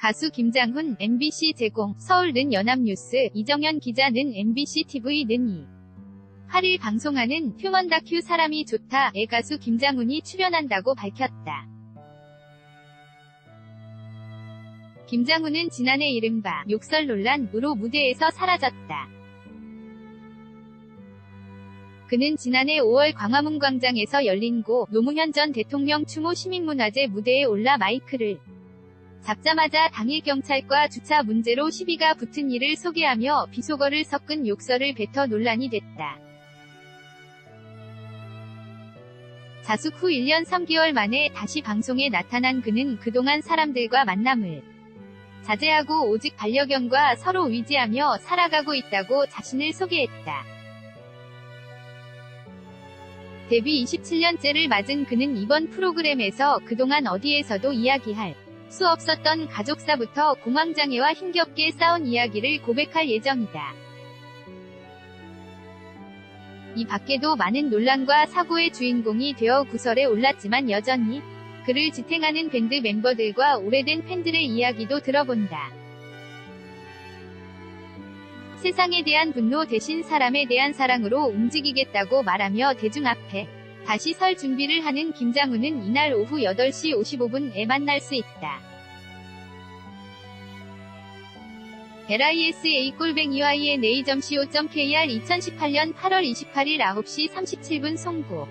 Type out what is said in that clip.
가수 김장훈 MBC 제공 서울는 연합뉴스 이정현 기자는 MBC TV 는이 8일 방송하는 휴먼 다큐 사람이 좋다에 가수 김장훈이 출연한다고 밝혔다. 김장훈은 지난해 이른바 욕설 논란으로 무대에서 사라졌다. 그는 지난해 5월 광화문 광장에서 열린 고 노무현 전 대통령 추모 시민문화제 무대에 올라 마이크를 잡자마자 당일 경찰과 주차 문제로 시비가 붙은 일을 소개하며 비속어를 섞은 욕설을 뱉어 논란이 됐다. 자숙 후 1년 3개월 만에 다시 방송에 나타난 그는 그동안 사람들과 만남을 자제하고 오직 반려견과 서로 위지하며 살아가고 있다고 자신을 소개했다. 데뷔 27년째를 맞은 그는 이번 프로그램에서 그동안 어디에서도 이야기할 수 없었던 가족사부터 공황장애와 힘겹게 싸운 이야기를 고백할 예정이다. 이 밖에도 많은 논란과 사고의 주인공이 되어 구설에 올랐지만 여전히 그를 지탱하는 밴드 멤버들과 오래된 팬들의 이야기도 들어본다. 세상에 대한 분노 대신 사람에 대한 사랑으로 움직이겠다고 말하며 대중 앞에 다시 설 준비를 하는 김장훈은 이날 오후 8시 55분에 만날 수 있다. LISA 꼴뱅이와 ENA.co.kr 2018년 8월 28일 9시 37분 송고